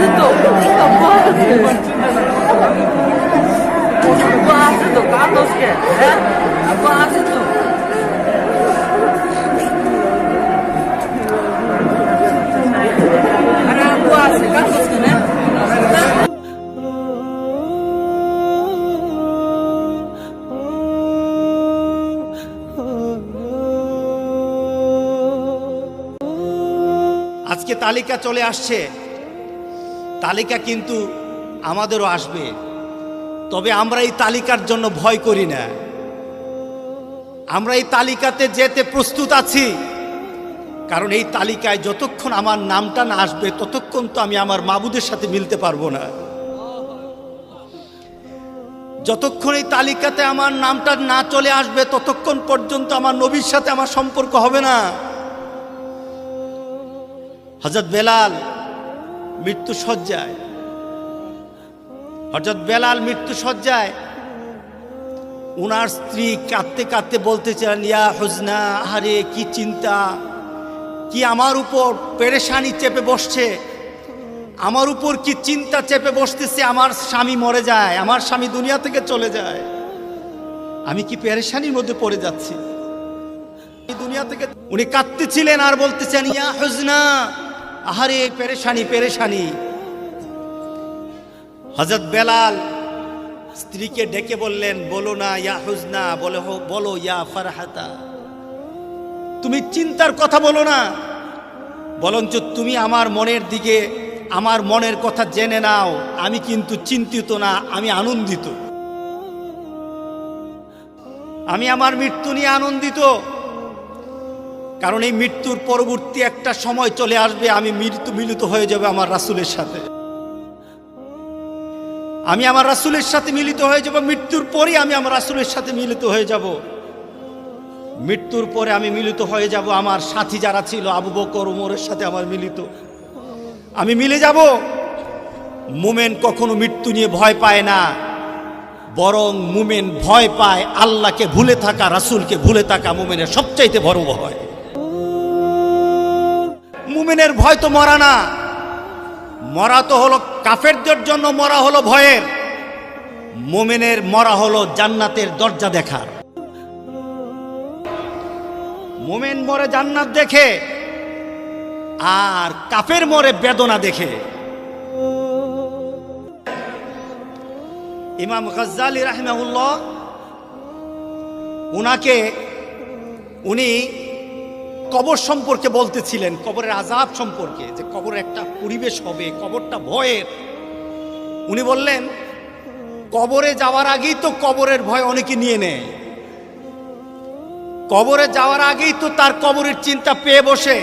আছে তো আব্বু আছে আব্বু আছে তো কান্দোস কে হ্যাঁ আব্বু আছে তো আরে আব্বু আছে কান্দোস কে না আজকে তালিকা চলে আসছে তালিকা কিন্তু আমাদেরও আসবে। তবে আমরা এই তালিকার জন্য ভয় করি না। আমরা এই তালিকাতে যেতে প্রস্তুত আছি। কারণ এই তালিকায় যতক্ষণ আমার নামটা না আসবে, ততক্ষণ তো আমি আমার মাবুদের সাথে মিলতে পারব না। যতক্ষণ এই তালিকাতে আমার নামটা না চলে আসবে, ততক্ষণ পর্যন্ত আমার নবীর সাথে আমার সম্পর্ক হবে না। হজরত বেলাল মৃত্যু সজ্জায়। হজরত বেলাল মৃত্যু সজ্জায়। উনার স্ত্রী কাঁদতে কাঁদতে বলতেছিলেন ইয়া হুজনা, আহারে, কি চিন্তা? কি আমার উপর পেরেশানি চেপে বসছে? আমার উপর কি চিন্তা চেপে বসতেছে? আমার স্বামী মরে যায়, আমার স্বামী দুনিয়া থেকে চলে যায়। আমি কি পেরেশানির মধ্যে পড়ে যাচ্ছি? দুনিয়া থেকে উনি কাঁদতেছিলেন আর বলতেছেন, ইয়া হুজনা আহারে, পেরেশানি পেরেশানি। হজরত বেলাল স্ত্রীকে ডেকে বললেন, বলো না, ইয়া হুজনা, বলে বলো, ইয়া ফারহাতা। তুমি চিন্তার কথা বলো না। বরঞ্চ তুমি আমার মনের দিকে, আমার মনের কথা জেনে নাও। আমি কিন্তু চিন্তিত না, আমি আনন্দিত। আমি আমার মৃত্যু নিয়ে আনন্দিত। কারণ এই মৃত্যুর পরবর্তী একটা সময় চলে আসবে, আমি মৃত্যু মিলিত হয়ে যাবে আমার রাসুলের সাথে। আমি আমার রাসুলের সাথে মিলিত হয়ে যাব, মৃত্যুর পরে আমি আমার রাসুলের সাথে মিলিত হয়ে যাব। মৃত্যুর পরে আমি মিলিত হয়ে যাব, আমার সাথী যারা ছিল, আবু বকর, উমরের সাথে আমার মিলিত। আমি মিলে যাব। মুমেন কখনো মৃত্যু নিয়ে ভয় পায় না, বরং মুমেন ভয় পায় আল্লাহকে ভুলে থাকা, রাসুলকে ভুলে থাকা মুমেনের সবচাইতে বড় ভয়। মুমেনের ভয় তো মরা না। মরা তো হলো কাফেরদের জন্য মরা হলো ভয়ের। মোমেনের মরা হলো জান্নাতের দরজা দেখার। মোমেন মরে জান্নাত দেখে, আর কাফের মরে বেদনা দেখে। ইমাম গজ্জালি রাহমাহুল্লাহ, উনাকে উনি কবর সম্পর্কে বলতেছিলেন, কবরের আজাব সম্পর্কে, যে কবরের একটা পরিবেশ হবে, কবরটা ভয়ের। উনি বললেন, কবরে যাওয়ার আগেই তো কবরের ভয় অনেকে নিয়ে নেয়। কবরে যাওয়ার আগেই তো তার কবরের চিন্তা পেয়ে বসে।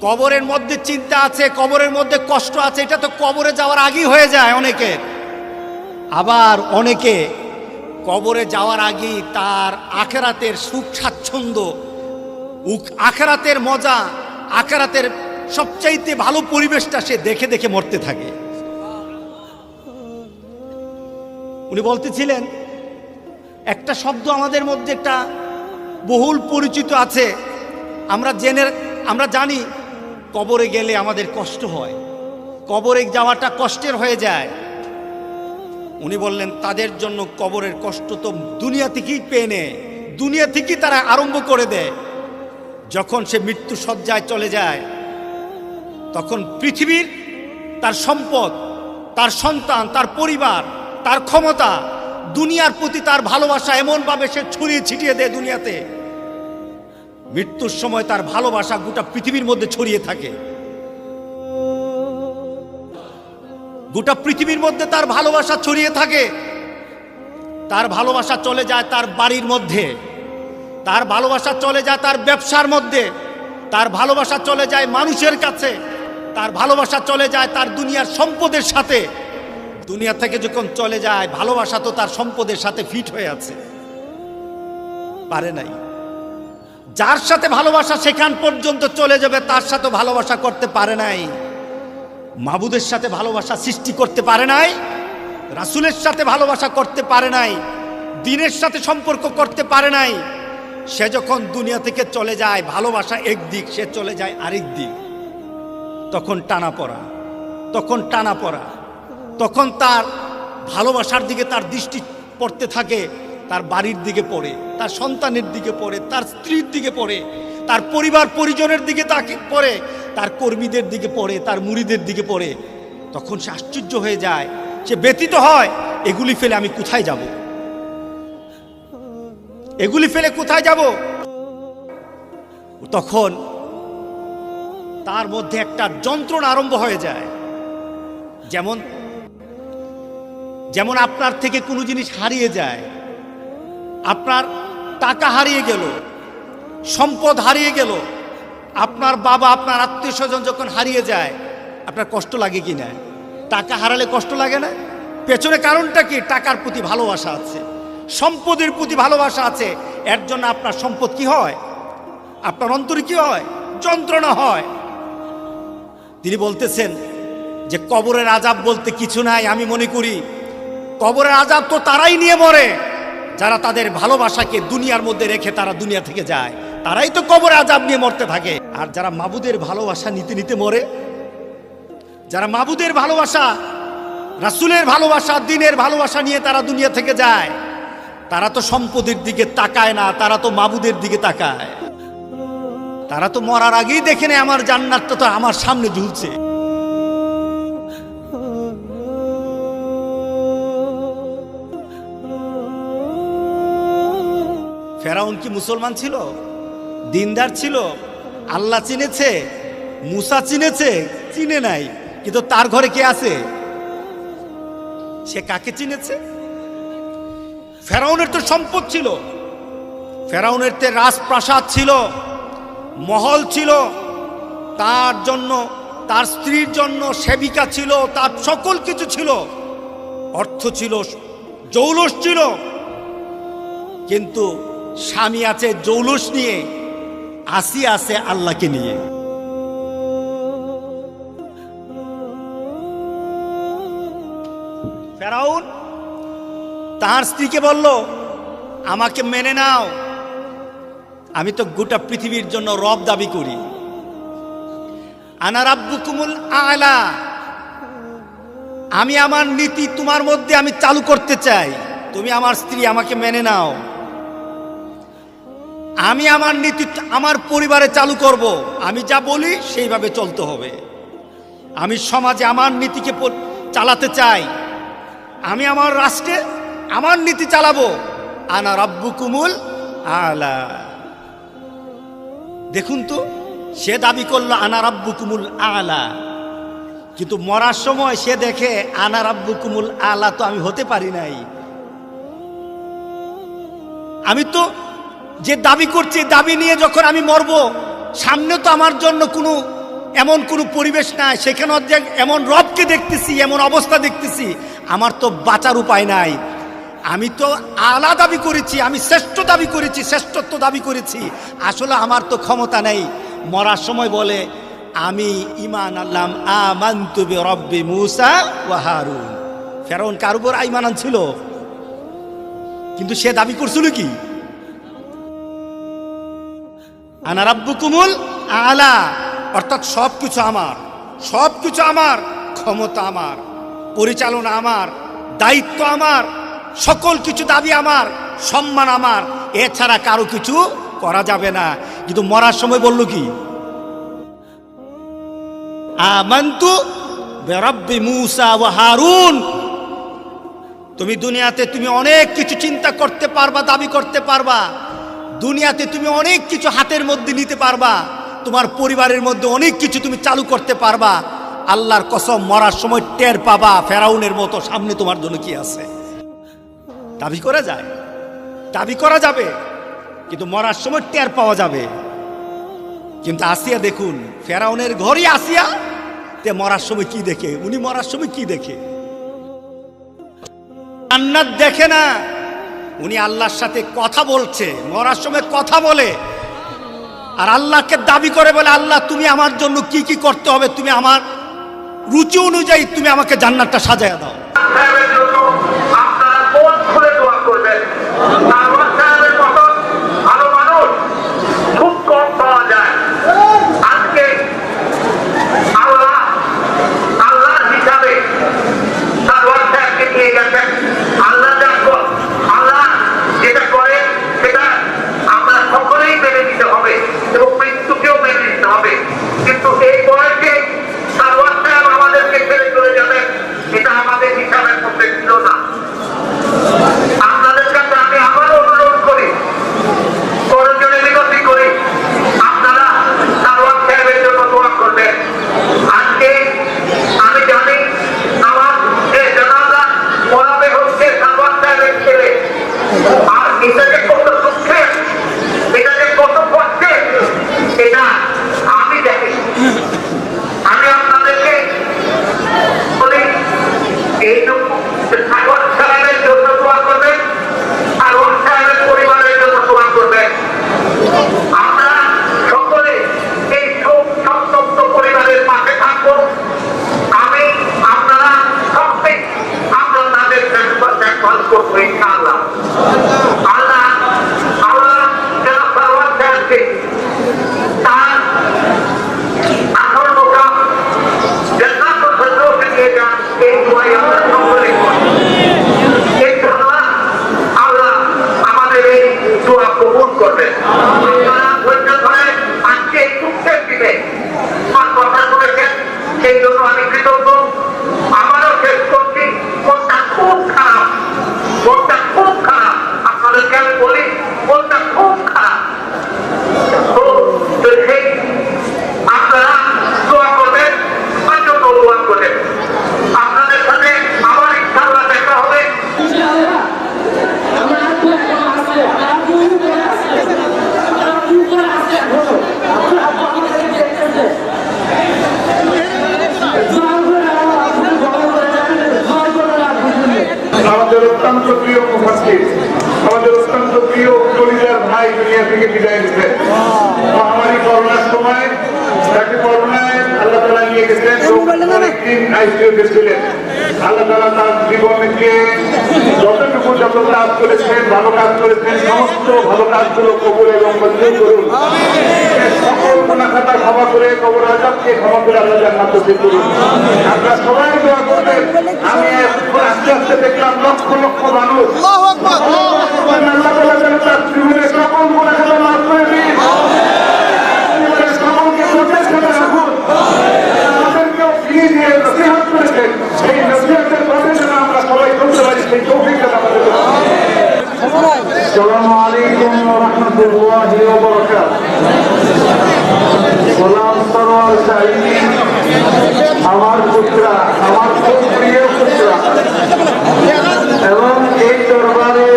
কবরের মধ্যে চিন্তা আছে, কবরের মধ্যে কষ্ট আছে, এটা তো কবরে যাওয়ার আগেই হয়ে যায় অনেকের। আবার অনেকে কবরে যাওয়ার আগেই তার আখেরাতের সুখ স্বাচ্ছন্দ্য আখেরাতের মজা, আখেরাতের সবচাইতে ভালো পরিবেশটা সে দেখে দেখে মরতে থাকে। উনি বলতেছিলেন, একটা শব্দ আমাদের মধ্যে একটা বহুল পরিচিত আছে। আমরা জেনে, আমরা জানি কবরে গেলে আমাদের কষ্ট হয়। কবরে যাওয়াটা কষ্টের হয়ে যায়। উনি বললেন, তাদের জন্য কবরের কষ্ট তো দুনিয়া থেকেই পেয়ে নেয় দুনিয়া থেকেই তারা আরম্ভ করে দেয়। যখন সে মৃত্যু সজ্জায় চলে যায়, তখন পৃথিবীর তার সম্পদ, তার সন্তান, তার পরিবার, তার ক্ষমতা, দুনিয়ার প্রতি তার ভালোবাসা এমনভাবে সে ছড়িয়ে ছিটিয়ে দেয় দুনিয়াতে। মৃত্যুর সময় তার ভালোবাসা গোটা পৃথিবীর মধ্যে ছড়িয়ে থাকে। গোটা পৃথিবীর মধ্যে তার ভালোবাসা ছড়িয়ে থাকে। তার ভালোবাসা চলে যায় তার বাড়ির মধ্যে। তার ভালোবাসা চলে যায় তার ব্যবসার মধ্যে, তার ভালোবাসা চলে যায় মানুষের কাছে, তার ভালোবাসা চলে যায় তার দুনিয়ার সম্পদের সাথে। দুনিয়া থেকে যখন চলে যায়, ভালোবাসা তো তার সম্পদের সাথে ফিট হয়ে আছে। পারে নাই। যার সাথে ভালোবাসা সেখান পর্যন্ত চলে যাবে, তার সাথে ভালোবাসা করতে পারে নাই। মাবুদের সাথে ভালোবাসা সৃষ্টি করতে পারে নাই। রাসুলের সাথে ভালোবাসা করতে পারে নাই। দিনের সাথে সম্পর্ক করতে পারে নাই। সে যখন দুনিয়া থেকে চলে যায়, ভালোবাসা একদিক, সে চলে যায় আরেক দিক। তখন টানা পড়া, তখন টানা পড়া, তখন তার ভালোবাসার দিকে তার দৃষ্টি পড়তে থাকে, তার বাড়ির দিকে পড়ে, তার সন্তানের দিকে পড়ে, তার স্ত্রীর দিকে পড়ে, তার পরিবার পরিজনের দিকে তাকে পড়ে, তার কর্মীদের দিকে পড়ে, তার মুড়িদের দিকে পড়ে। তখন সে আশ্চর্য হয়ে যায়, সে ব্যতীত হয়, এগুলি ফেলে আমি কোথায় যাব? এগুলি ফেলে কোথায় যাব? তখন তার মধ্যে একটা যন্ত্রণা আরম্ভ হয়ে যায়। যেমন যেমন আপনার থেকে কোনো জিনিস হারিয়ে যায়, আপনার টাকা হারিয়ে গেল, সম্পদ হারিয়ে গেল, আপনার বাবা, আপনার আত্মীয় স্বজন যখন হারিয়ে যায়, আপনার কষ্ট লাগে কি না? টাকা হারালে কষ্ট লাগে না? পেছনে কারণটা কি? টাকার প্রতি ভালোবাসা আছে। সম্পদের প্রতি ভালোবাসা আছে, এর জন্য আপনার সম্পদ কি হয়? আপনার অন্তরে কি হয়? যন্ত্রণা হয়। তিনি বলতেছেন যে, কবরের আজাব বলতে কিছু নাই, আমি মনে করি কবরের আজাব তো তারাই নিয়ে মরে। যারা তাদের ভালোবাসাকে দুনিয়ার মধ্যে রেখে তারা দুনিয়া থেকে যায়, তারাই তো কবরে আজাব নিয়ে মরতে থাকে। আর যারা মাবুদের ভালোবাসা নিতে নিতে মরে, যারা মাবুদের ভালোবাসা, রাসুলের ভালোবাসা, দিনের ভালোবাসা নিয়ে তারা দুনিয়া থেকে যায় তারা তো সম্পদের দিকে তাকায় না, তারা তো মাবুদের দিকে তাকায়। তারা তো মরার আগেই দেখে নেয় আমার জান্নাতটা তো আমার সামনে ঝুলছে। ফেরাউন কি মুসলমান ছিল? দিনদার ছিল? আল্লাহ চিনেছে? মুসা চিনেছে? চিনে নাই। কিন্তু তার ঘরে কে আছে? সে কাকে চিনেছে? ফেরাউনের তো সম্পদ ছিল। ফেরাউনের তে রাজপ্রাসাদ ছিল, মহল ছিল, তার জন্য, তার স্ত্রীর জন্য সেবিকা ছিল, তার সকল কিছু ছিল। অর্থ ছিল, জৌলস ছিল। কিন্তু স্বামী আছে জৌলস নিয়ে, আসি আছে আল্লাহকে নিয়ে। ফেরাউন তার স্ত্রীকে বলল, আমাকে মেনে নাও। আমি তো গোটা পৃথিবীর জন্য রব দাবি করি। আনার আনা রাব্বুকুমুল আলা। আমি আমার নীতি তোমার মধ্যে আমি চালু করতে চাই। তুমি আমার স্ত্রী, আমাকে মেনে নাও। আমি আমার নীতি আমার পরিবারে চালু করব। আমি যা বলি সেইভাবে চলতে হবে। আমি সমাজে আমার নীতিকে চালাতে চাই। আমি আমার রাষ্ট্রে আমার নীতি চালাবো। আনা রাব্বুকুমুল আলা। দেখুন তো, সে দাবি করল, আনা রাব্বুকুমুল আলা। কিন্তু মরার সময় সে দেখে, আনা রাব্বুকুমুল আলা তো আমি হতে পারি নাই। আমি তো যে দাবি করছি দাবি নিয়ে যখন আমি মরব, সামনে তো আমার জন্য কোনো, এমন কোনো পরিবেশ নাই। সেখানে এমন রবকে দেখতেছি, এমন অবস্থা দেখতেছি। আমার তো বাঁচার উপায় নাই। আমি তো আলা দাবি করেছি, আমি শ্রেষ্ঠ দাবি করেছি, শ্রেষ্ঠত্ব দাবি করেছি। আসলে আমার তো ক্ষমতা নেই। মরার সময় বলে, আমি ইমান আল্লাম আমান্তুবে রব্বি মুসা ও হারুন। ফেরাউন কার উপর ইমান আনছিল? কিন্তু সে দাবি করছিল কি? আনা রাব্বুকুমুল আলা। অর্থাৎ সব কিছু আমার সব কিছু আমার, ক্ষমতা আমার, পরিচালনা আমার, দায়িত্ব আমার সকল কিছু দাবি আমার, সম্মান আমার। এছাড়া কারও কিছু করা যাবে না। কিন্তু মরার সময় বলল কি? আমান্তু বেরব্বি মুসা ও হারুন। তুমি দুনিয়াতে তুমি অনেক কিছু চিন্তা করতে পারবা, দাবি করতে পারবা। দুনিয়াতে তুমি অনেক কিছু হাতের মধ্যে নিতে পারবা। তোমার পরিবারের মধ্যে অনেক কিছু তুমি চালু করতে পারবা। আল্লাহর কসম, মরার সময় টের পাবা, ফেরাউনের মতো সামনে তোমার জন্য কি আছে? দাবি করা যায়। দাবি করা যাবে, কিন্তু মরার সময় টের পাওয়া যাবে। কিন্তু আসিয়া দেখুন, ফেরাউনের ঘরই আসিয়া, তে মরার সময় কি দেখে? উনি মরার সময় কি দেখে? জান্নাত দেখে না, উনি আল্লাহর সাথে কথা বলছে, মরার সময় কথা বলে। আর আল্লাহকে দাবি করে বলে, আল্লাহ, তুমি আমার জন্য কি কি করতে হবে? তুমি আমার রুচি অনুযায়ী তুমি আমাকে জান্নাতটা সাজায় দাও। নিয়ে গেছেন অনেকদিন আইসিউতে আল্লাহ তালা তার জীবনকে যতটুকু যত কাজ করেছেন ভালো কাজ করেছেন সমস্ত ভালো কাজগুলো কবুল এবং মঞ্জুর করুন। সকল গুণা ক্ষমা করে কবর আজাবকে ক্ষমা করে আল্লাহ জান্নাত নসিব করুন। আমরা সবাই দোয়া করবেন। আমি আস্তে আস্তে দেখলাম লক্ষ লক্ষ মানুষ। আল্লাহ তার সকল গুণা খাতা মাফ করে দিন জীবনের সকলকে চোখের সামনে রাখুন আমাদেরকেও ফিরিয়ে দিয়ে করেছেন সেই নসিহতের আমরা সবাই চলতে পারি, সেই তৌফিক যেন আমাদের রাহমাতুল্লাহি গোলাম সরোয়ার সাহিদি আমার পুত্রা, আমার খুব প্রিয় পুত্রা। এবং এই দরবারে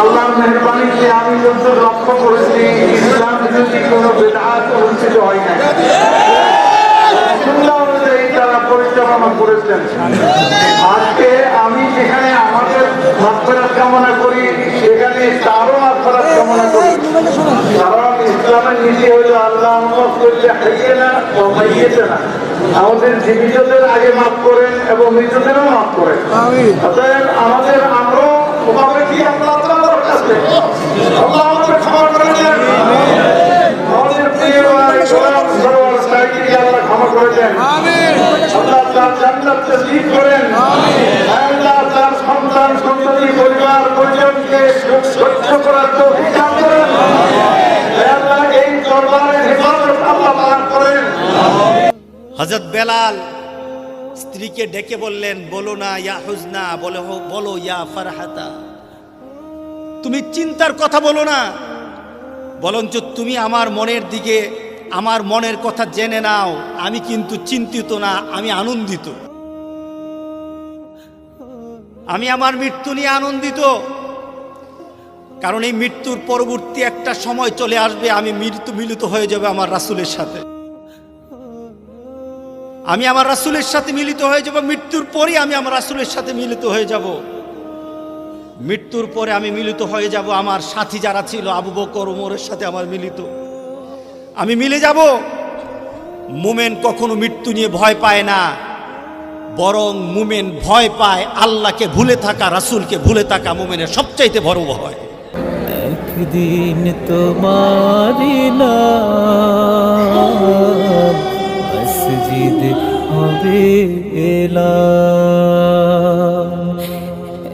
আল্লাহর মেহরবানিতে আমি যত লক্ষ্য করেছি, ইসলাম যদি কোনো বেদাত অনুষ্ঠিত হয় না সুন্নাহ অনুযায়ী তারা পরিচালনা করেছেন আজকে আমি যেখানে আমাদের মাফেরাত কামনা করি, সেখানে তারও মাফেরাত কামনা করি। কারণ ইসলামের নীতি হইল আল্লাহ করলে হাইয়ে না ও না। আমাদের জীবিতদের আগে মাফ করেন এবং মৃতদেরও মাফ করেন। অতএব আমাদের আমরাও ওভাবে কি আমরা আল্লাহর কাছে আল্লাহ আমাদের ক্ষমা করে দেন। আমাদের প্রিয় ভাই সাইকিকে আল্লাহ ক্ষমা করে দেন। আল্লাহ তার জান্নাত নসিব করেন আল্লাহ তার সন্তান সন্ততি পরিবার পরিজনকে সহ্য করার তৌফিক দান করেন। আল্লাহ এই দরবারের হেফাজত আল্লাহ পালন করেন। হজরত বেলাল স্ত্রীকে ডেকে বললেন বলো না ইয়া হুজনা বলে হো- বলো ইয়া ফারহাতা। তুমি চিন্তার কথা বলো না বরঞ্চ তুমি আমার মনের দিকে আমার মনের কথা জেনে নাও, আমি কিন্তু চিন্তিত না, আমি আনন্দিত। আমি আমার মৃত্যু নিয়ে আনন্দিত। কারণ এই মৃত্যুর পরবর্তী একটা সময় চলে আসবে, আমি মৃত্যু মিলিত হয়ে যাবে আমার রাসুলের সাথে। আমি আমার রাসুলের সাথে মিলিত হয়ে যাব, মৃত্যুর পরই আমি আমার রাসুলের সাথে মিলিত হয়ে যাব। মৃত্যুর পরে আমি মিলিত হয়ে যাব আমার সাথী যারা ছিল, আবু বকর, ওমরের সাথে আমার মিলিত। আমি মিলে যাব। মুমেন কখনো মৃত্যু নিয়ে ভয় পায় না। বরং মুমেন ভয় পায় আল্লাহকে ভুলে থাকা, রাসুলকে ভুলে থাকা মুমেনের সবচাইতে বড় ভয়। একদিন তোমারি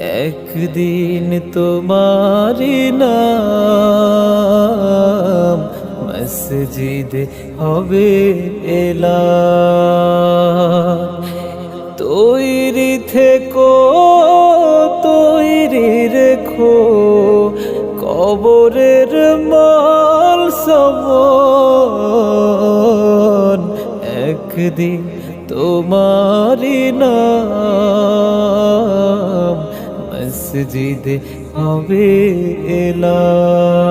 একদিন তোমারি নাম মসজিদ হবে এলাম তৈরি থেকো, তৈরি রেখো, কবরের মাল সমন। একদিন তোমারি নাম মসজিদ হবে এলাম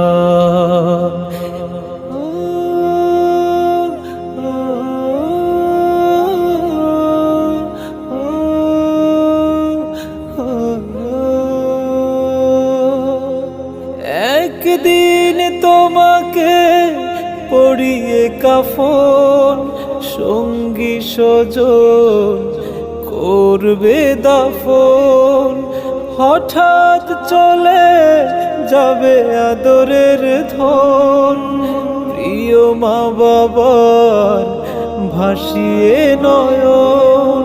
সঙ্গী সজন করবে দাফন। হঠাৎ চলে যাবে আদরের ধন। প্রিয় মা বাবার ভাসিয়ে নয়ন।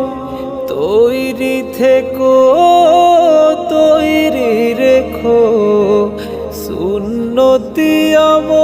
তৈরি থেকো, তৈরি রেখো। সুন্নতি আমলি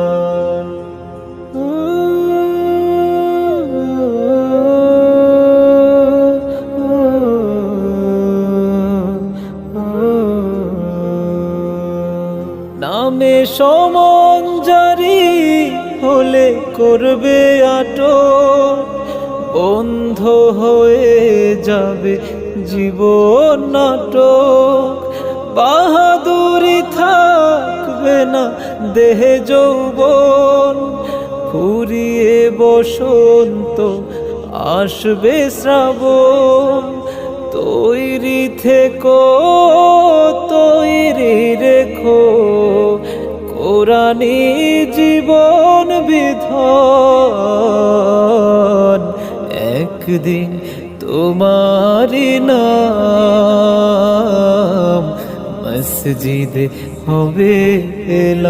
করবে আটো বন্ধ হয়ে যাবে জীবন নাটক। বাহাদুরি থাকবে না দেহে যৌবন, ফুরিয়ে বসন্ত আসবে শ্রাবণ। তৈরি থেকো, তৈরি রেখো কোরআনি জীবন বিধন। একদিন তোমারি নাম মসজিদ হবে